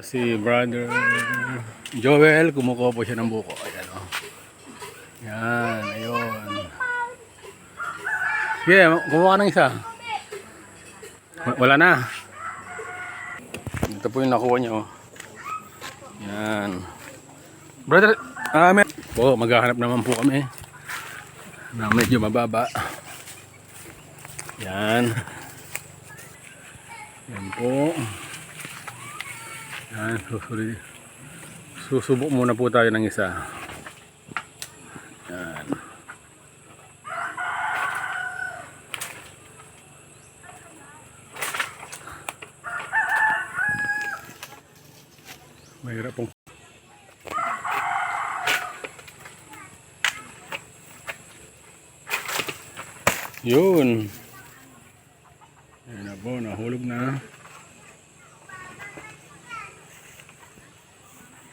Si brother Joel, kumukuha po siya ng buko. Ayan o. Yan, ayun. Sige, kumuha ka ng isa. Wala na. Ito po yung nakuha niya oh. Yan. Brother, ah, may... Po, maghahanap naman po kami. Na medyo mababa. Yan. Yan po. Yan, yan, susuri. Susubok muna po tayo ng isa. Yan. Mahirap pong Yun. Ayan na po, nahulog na.